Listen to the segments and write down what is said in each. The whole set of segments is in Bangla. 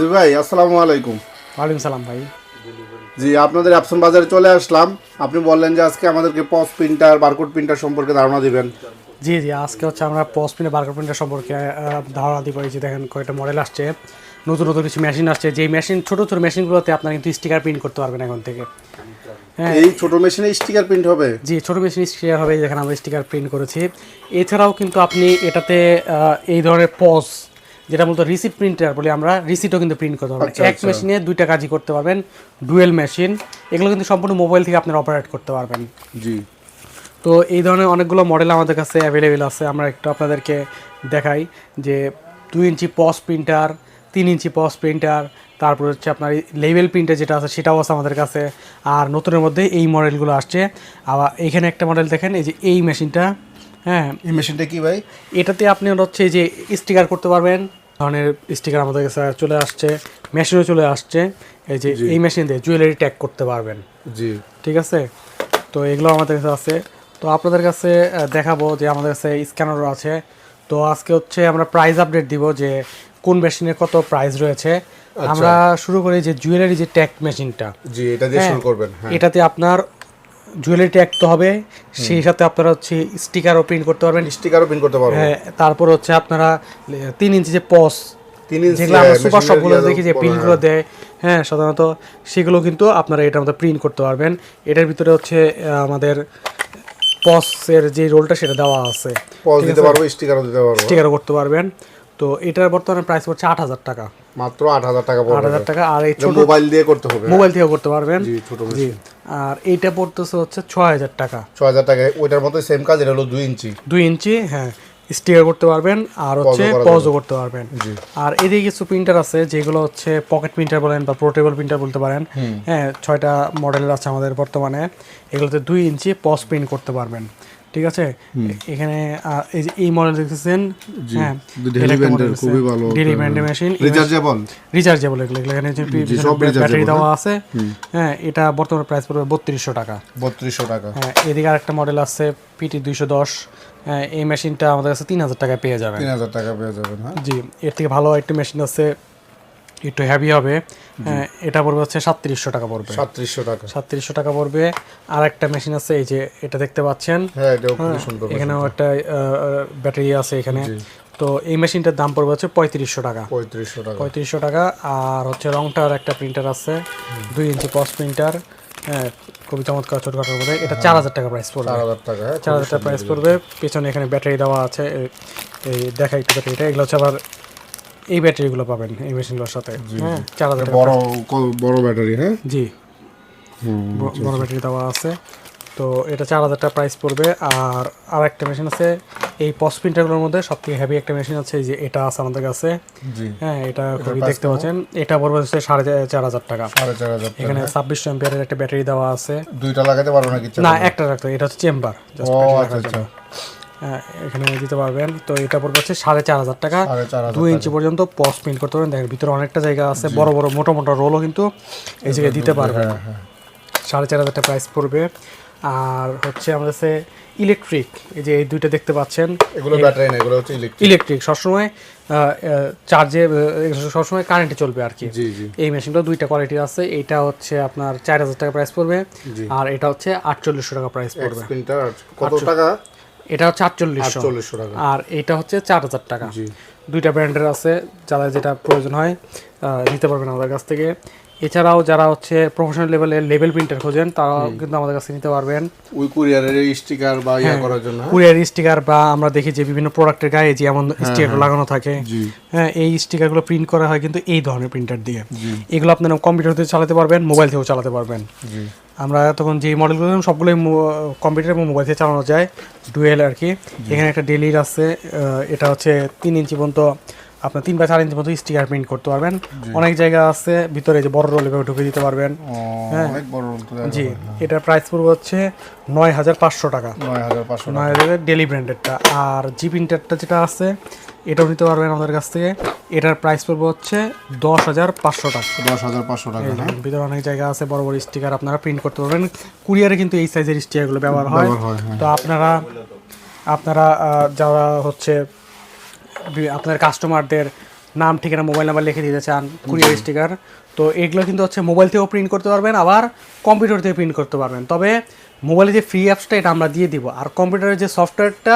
জি ভাই আসসালামু আলাইকুম। ওয়ালাইকুম সালাম ভাই। জি আপনাদের অ্যাপসন বাজারে চলে আসলাম। আপনি বললেন যে আজকে আমাদেরকে পস প্রিন্টার বারকোড প্রিন্টার সম্পর্কে ধারণা দিবেন। জি জি আজকে হচ্ছে আমরা পোস্ট প্রিন্টার বার্গার প্রিন্টার সম্পর্কে ধারণা দিব। এই যে দেখেন কয়েকটা মডেল আসছে। নতুন নতুন কিছু মেশিন আসছে। যেই মেশিন ছোটো ছোটো মেশিনগুলোতে আপনারা কিন্তু স্টিকার প্রিন্ট করতে পারবেন এখন থেকে। হ্যাঁ। এই ছোট মেশিনে স্টিকার প্রিন্ট হবে? জি ছোটো মেশিন স্টিকার হবে। যেখানে আমরা স্টিকার প্রিন্ট করেছি। এছাড়াও কিন্তু আপনি এটাতে এই ধরনের পজ যেটা মূলত রিসিট প্রিন্টার বলি আমরা রিসিটও কিন্তু প্রিন্ট করতে পারবেন আচ্ছা, এক মেশিনে দুইটা কাজই করতে পারবেন ডুয়েল মেশিন এগুলো কিন্তু সম্পূর্ণ মোবাইল থেকে আপনারা অপারেট করতে পারবেন। জি। তো এই ধরনের অনেকগুলো মডেল আমাদের কাছে অ্যাভেলেবেল আছে। আমরা একটু আপনাদেরকে দেখাই যে দুই ইঞ্চি পস প্রিন্টার তিন ইঞ্চি পস প্রিন্টার তারপর হচ্ছে আপনার লেভেল প্রিন্টার যেটা আছে সেটাও আছে আমাদের কাছে। আর নতুনের মধ্যে এই মডেলগুলো আসছে। আবার এখানে একটা মডেল দেখেন এই যে এই মেশিনটা হ্যাঁ। এই মেশিনটা কি ভাই? এটাতে আপনি হচ্ছে যে স্টিকার করতে পারবেন। ধরনের স্টিকার আমাদের কাছে চলে আসছে মেশিনও চলে আসছে। এই যে এই মেশিন দিয়ে জুয়েলারি ট্যাগ করতে পারবেন। জি। ঠিক আছে? তো এগুলো আমাদের কাছে আছে। তো আপনাদের কাছে দেখাবো যে আমাদের কাছে স্ক্যানারও আছে। তো আজকে হচ্ছে আমরা প্রাইস আপডেট দিব যে কোন মেশিনের কত প্রাইস রয়েছে। আমরা শুরু করি যে জুয়েলারি যে ট্যাগ মেশিনটা জি এটা দিয়ে হ্যাঁ, শুরু করবেন হ্যাঁ। এটাতে আপনার জুয়েলারি ট্যাগ তো হবে। সেই সাথে আপনারা হচ্ছে স্টিকারও প্রিন্ট করতে পারবেন। স্টিকারও প্রিন্ট করতে পারব। হ্যাঁ তারপর হচ্ছে আপনারা তিন ইঞ্চি যে পস যেগুলো আমরা সুপার মেশিনের শপগুলো দেখি যে প্রিন্টগুলো দেয় হ্যাঁ সাধারণত সেগুলো কিন্তু আপনারা এটার মধ্যে প্রিন্ট করতে পারবেন। এটার ভিতরে হচ্ছে আমাদের পসের যে রোলটা সেটা দেওয়া আছে। পজ দিতে পারব স্টিকারও দিতে পারব। স্টিকারও করতে পারবেন। তো এটার বর্তমানে প্রাইস পড়ছে আট হাজার টাকা। মাত্র আট হাজার টাকা আট হাজার টাকা আর এই মোবাইল দিয়ে করতে হবে। মোবাইল থেকেও করতে পারবেন। জি ছোট জি। আর এইটা পড়তেছে হচ্ছে ছ হাজার টাকা। ছ হাজার টাকা। ওইটার মতো সেম কাজ এটা হলো দুই ইঞ্চি। দুই ইঞ্চি হ্যাঁ স্টিকার করতে পারবেন আর হচ্ছে পজও করতে পারবেন। আর এদিকে কিছু প্রিন্টার আছে যেগুলো হচ্ছে পকেট প্রিন্টার বলেন বা পোর্টেবল প্রিন্টার বলতে পারেন। হ্যাঁ ছয়টা মডেল আছে আমাদের বর্তমানে। এগুলোতে দুই ইঞ্চি পজ প্রিন্ট করতে পারবেন। ঠিক আছে? এখানে এই মডেল দেখতেছেন? হ্যাঁ। খুবই ভালো ডেলি মেশিন রিচার্জেবল রিচার্জেবল এগুলো। এখানে ব্যাটারি দেওয়া আছে। হ্যাঁ এটা বর্তমানে প্রাইস পড়বে বত্রিশশো টাকা। বত্রিশশো টাকা। হ্যাঁ এদিকে আরেকটা মডেল আছে পিটি দুইশো দশ। এই মেশিনটা আমাদের কাছে তিন হাজার টাকায় পেয়ে যাবেন। তিন হাজার টাকা পেয়ে যাবেন হ্যাঁ? জি এর থেকে ভালো একটা মেশিন আছে একটু হ্যাভি হবে। হ্যাঁ, এটা পড়বে হচ্ছে সাতত্রিশশো টাকা পড়বে। সাতত্রিশশো টাকা। সাতত্রিশশো টাকা পড়বে। আর একটা মেশিন আছে এই যে এটা দেখতে পাচ্ছেন। হ্যাঁ সুন্দর এখানেও একটা ব্যাটারি আছে এখানে। তো এই মেশিনটার দাম পড়বে হচ্ছে পঁয়ত্রিশশো টাকা। পঁয়ত্রিশশো টাকা। পঁয়ত্রিশশো টাকা। আর হচ্ছে রংটার একটা প্রিন্টার আছে। দুই ইঞ্চি পস প্রিন্টার হ্যাঁ খুবই চমৎকার ছোটখাটোর মধ্যে এটা চার হাজার টাকা প্রাইস পড়বে। চার হাজার টাকা হ্যাঁ চার হাজার টাকা প্রাইস পড়বে। পেছনে এখানে ব্যাটারি দেওয়া আছে। এই- এই দেখা একটু ব্যাটারিটা এগুলো হচ্ছে আবার এই ব্যাটারিগুলো পাবেন এই মেশিনগুলোর সাথে। হ্যাঁ চার হাজার বড় বড় ব্যাটারি হ্যাঁ? জি। বড় ব্যাটারি দেওয়া আছে। তো এটা চার হাজার টাকা প্রাইস পড়বে। আর আর একটা মেশিন আছে এই পস প্রিন্টারগুলোর মধ্যে সব থেকে হেভি একটা মেশিন আছে যে এটা আছে আমাদের কাছে। হ্যাঁ এটা খুবই দেখতে পাচ্ছেন। এটা পড়বে হচ্ছে সাড়ে চার হাজার টাকা। সাড়ে চার হাজার এখানে ছাব্বিশশো এম্পিয়ারের একটা ব্যাটারি দেওয়া আছে। দুইটা লাগাতে পারব নাকি না একটা রাখতে এটা হচ্ছে চেম্বার আচ্ছা আচ্ছা। হ্যাঁ এখানে দিতে পারবেন। তো এটা পড়বে হচ্ছে সাড়ে চার হাজার টাকা। দুই ইঞ্চি পর্যন্ত পস প্রিন্ট করতে পারবেন। দেখেন ভিতরে অনেকটা জায়গা আছে। বড় বড় মোটা মোটা রোলও কিন্তু এই জায়গায় দিতে পারবেন। হ্যাঁ। সাড়ে চার হাজার টাকা প্রাইস পড়বে। আর হচ্ছে আমাদের কাছে ইলেকট্রিক এই যে এই দুইটা দেখতে পাচ্ছেন। এগুলো ব্যাটারি না এগুলো হচ্ছে ইলেকট্রিক ইলেকট্রিক সবসময় চার্জে সবসময় কারেন্টে চলবে আর কি। এই মেশিনটা দুইটা কোয়ালিটি আছে। এটা হচ্ছে আপনার চার হাজার টাকা প্রাইস পড়বে। আর এটা হচ্ছে আটচল্লিশশো টাকা প্রাইস পড়বে। কত টাকা? এটা হচ্ছে আটচল্লিশশো। আর এটা হচ্ছে চার হাজার টাকা দুইটা ব্র্যান্ডের আছে যারা যেটা প্রয়োজন হয় নিতে পারবেন আমাদের কাছ থেকে। এছাড়াও যারা হচ্ছে প্রফেশনাল লেভেলের লেভেল প্রিন্টার খোঁজেন তারাও কিন্তু আমাদের কাছে নিতে পারবেন। ওই কুরিয়ারের স্টিকার বা ইয়া করার জন্য? হ্যাঁ? কুরিয়ার স্টিকার বা আমরা দেখি যে বিভিন্ন প্রোডাক্টের গায়ে যে এমন স্টিকার লাগানো থাকে। হ্যাঁ এই স্টিকারগুলো প্রিন্ট করা হয় কিন্তু এই ধরনের প্রিন্টার দিয়ে। এগুলো আপনারা কম্পিউটার থেকে চালাতে পারবেন মোবাইল থেকেও চালাতে পারবেন। জি। আমরা তখন যে মডেলগুলো সবগুলোই কম্পিউটার এবং মোবাইল থেকে চালানো যায় ডুয়েল আর কি। এখানে একটা ডেলির আছে এটা হচ্ছে তিন ইঞ্চি পর্যন্ত আপনার তিন বা চার ইঞ্চি পর্যন্ত স্টিকার প্রিন্ট করতে পারবেন। অনেক জায়গা আছে ভিতরে যে বড় রোল এভাবে ঢুকে দিতে পারবেন। জায়গা। জি এটার প্রাইস পড়বে হচ্ছে নয় হাজার পাঁচশো টাকা। নয় হাজার পাঁচশো নয় হাজার ডেলি ব্র্যান্ডেডটা আর জি প্রিন্টারটা যেটা আছে এটাও নিতে পারবেন আমাদের কাছ থেকে। এটার প্রাইস পড়বে হচ্ছে দশ হাজার পাঁচশো টাকা। দশ হাজার পাঁচশো টাকা হ্যাঁ। ভিতরে অনেক জায়গা আছে বড় বড় স্টিকার আপনারা প্রিন্ট করতে পারবেন। কুরিয়ারে কিন্তু এই সাইজের স্টিকারগুলো ব্যবহার হয়। ব্যবহার হয়, হ্যাঁ। তো আপনারা আপনারা যারা হচ্ছে আপনাদের কাস্টমারদের নাম ঠিকানা মোবাইল নাম্বার লিখে দিতে চান কুরিয়ার স্টিকার তো এগুলো কিন্তু হচ্ছে মোবাইল থেকেও প্রিন্ট করতে পারবেন আবার কম্পিউটার থেকে প্রিন্ট করতে পারবেন। তবে মোবাইলে যে ফ্রি অ্যাপসটা এটা আমরা দিয়ে দিব। আর কম্পিউটারের যে সফটওয়্যারটা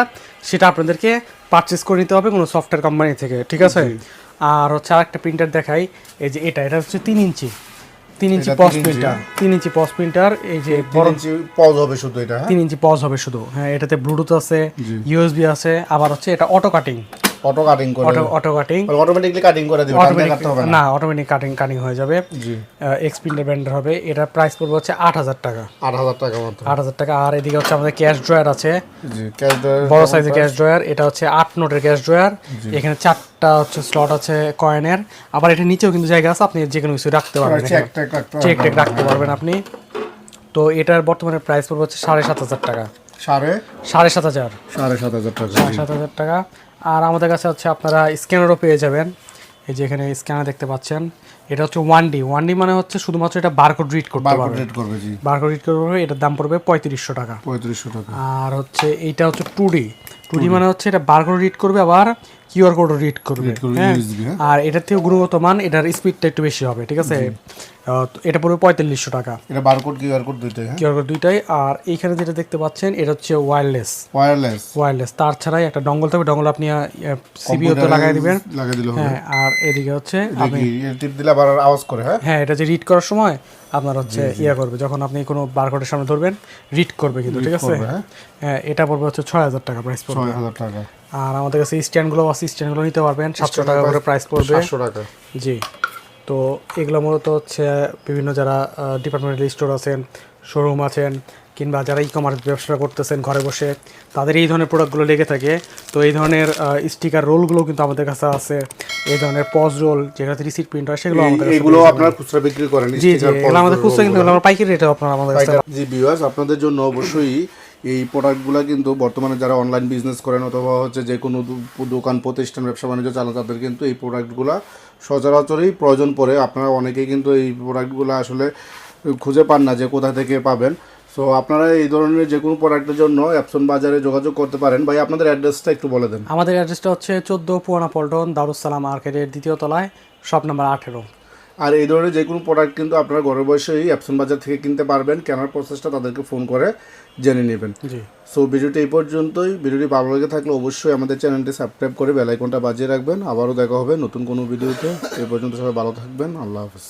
সেটা আপনাদেরকে পারচেস করে নিতে হবে কোনো সফটওয়্যার কোম্পানি থেকে ঠিক আছে? আর হচ্ছে আরেকটা প্রিন্টার দেখাই এই যে এটা এটা হচ্ছে তিন ইঞ্চি। তিন ইঞ্চি ইঞ্চি, প্রিন্টার তিন ইঞ্চি পস প্রিন্টার এই যে বড় পজ হবে শুধু এটা হ্যাঁ? তিন ইঞ্চি পজ হবে শুধু হ্যাঁ এটাতে ব্লুটুথ আছে ইউএসবি আছে আবার হচ্ছে এটা অটো কাটিং অটো কাটিং করে auto auto cutting automatically cutting করে দিবে অটোমেটিক না। অটোমেটিক কাটিং কাটিং হয়ে যাবে। জি। এক্স প্রিন্টার হবে। এটা প্রাইস পড়বে হচ্ছে আট হাজার টাকা। আট হাজার টাকা মতো আট হাজার টাকা। আর এদিকে হচ্ছে আমাদের ক্যাশ ড্রয়ার আছে। জি ক্যাশ বড় সাইজের ক্যাশ ড্রয়ার এটা হচ্ছে আট নোটের ক্যাশ ড্রয়ার এখানে চারটা হচ্ছে স্লট আছে কয়েনের আবার এটা নিচেও কিন্তু জায়গা আছে। আপনি যে কোনো কিছু রাখতে পারবেন চেক টেক রাখতে চেক টেক রাখতে পারবেন আপনি। তো এটার বর্তমানে প্রাইস পড়বে হচ্ছে সাড়ে সাত হাজার টাকা। সাড়ে? সাড়ে সাত হাজার। সাড়ে সাত হাজার টাকা। সাড়ে সাত হাজার টাকা। আর আমাদের কাছে হচ্ছে আপনারা স্ক্যানারও পেয়ে যাবেন। এই যে এখানে স্ক্যানার দেখতে পাচ্ছেন এটা হচ্ছে ওয়ান ডি ওয়ান ডি মানে হচ্ছে শুধুমাত্র এটা বারকোড রিড করতে বারকোড পারবে রেট করবে জি। বারকোড রিড করবে এটার দাম পড়বে পঁয়ত্রিশশো টাকা। পঁয়ত্রিশশো টাকা। আর হচ্ছে এইটা হচ্ছে টু ডি টু ডি মানে হচ্ছে এটা বারকোড রিড করবে আবার কিউআর কোডও রিড করবে। হ্যাঁ? হ্যাঁ। আর এটার থেকে গুণগত মান এটার স্পিডটা একটু বেশি হবে ঠিক আছে? এটা পড়বে পঁয়তাল্লিশশো টাকা। এটা বারকোড কিউআর কোড দুইটাই হ্যাঁ? কিউআর কোড দুইটাই আর এইখানে যেটা দেখতে পাচ্ছেন এটা হচ্ছে ওয়্যারলেস ওয়্যারলেস ওয়্যারলেস তার ছাড়াই একটা ডঙ্গল থাকবে ডঙ্গল আপনি সিবিওতে লাগাই দিবেন। লাগিয়ে দিলে হবে। হ্যাঁ আর এদিকে হচ্ছে আপনি টিপ দিলে আবার আওয়াজ করে হ্যাঁ? হ্যাঁ এটা যে রিড করার সময় আপনার হচ্ছে ইয়া করবে যখন আপনি কোনো বারকোডের সামনে ধরবেন রিড করবে কিন্তু ঠিক আছে? হ্যাঁ। হ্যাঁ এটা পড়বে হচ্ছে ছয় হাজার টাকা প্রাইস পড়বে। ছয় হাজার টাকা। আর আমাদের কাছে স্ট্যান্ডগুলো আছে স্ট্যান্ডগুলো নিতে পারবেন সাতশো টাকা করে প্রাইস পড়বে। সাতশো টাকা। জি। তো এগুলো মূলত হচ্ছে বিভিন্ন যারা ডিপার্টমেন্টাল স্টোর আছেন শোরুম আছেন কিংবা যারা ই কমার্স ব্যবসা করতেছেন ঘরে বসে তাদের এই ধরনের প্রোডাক্টগুলো লেগে থাকে। তো এই ধরনের স্টিকার রোলগুলো কিন্তু আমাদের কাছে আছে। এই ধরনের পজ রোল যেগুলোতে রিসিট প্রিন্ট হয় সেগুলো আমাদের এগুলো আপনারা খুচরা বিক্রি করেন জি জি এগুলো আমাদের খুচরা কিন্তু আমরা পাইকারি রেটে আপনারা আমাদের কাছে জি ভিউয়ার্স আপনাদের জন্য অবশ্যই এই প্রোডাক্টগুলো কিন্তু বর্তমানে যারা অনলাইন বিজনেস করেন অথবা হচ্ছে যে কোনো দোকান, প্রতিষ্ঠান, ব্যবসা বাণিজ্য চালান, তাদের কিন্তু এই প্রোডাক্টগুলো সচরাচরই প্রয়োজন পড়ে। আপনারা অনেকেই কিন্তু এই প্রোডাক্টগুলো আসলে খুঁজে পান না যে কোথা থেকে পাবেন। সো আপনারা এই ধরনের যে কোনো প্রোডাক্টের জন্য অ্যাপসন বাজারে যোগাযোগ করতে পারেন। ভাই, আপনাদের অ্যাড্রেসটা একটু বলে দেন। আমাদের অ্যাড্রেসটা হচ্ছে চোদ্দ পুয়ানা পল্টন দারুসালাম মার্কেটের দ্বিতীয় তলায়, শপ নাম্বার আঠেরো। আর এই ধরনের যে কোনো প্রোডাক্ট কিন্তু আপনারা ঘরে বসেই অ্যাপসন বাজার থেকে কিনতে পারবেন। কেনার প্রসেসটা তাদেরকে ফোন করে জেনে নেবেন। জি। সো ভিডিওটি এই পর্যন্তই। ভিডিওটি ভালো লেগে থাকলে অবশ্যই আমাদের চ্যানেলটি সাবস্ক্রাইব করে বেলাইকনটা বাজিয়ে রাখবেন। আবারও দেখা হবে নতুন কোনো ভিডিওতে। এই পর্যন্ত সবাই ভালো থাকবেন। আল্লাহ হাফেজ।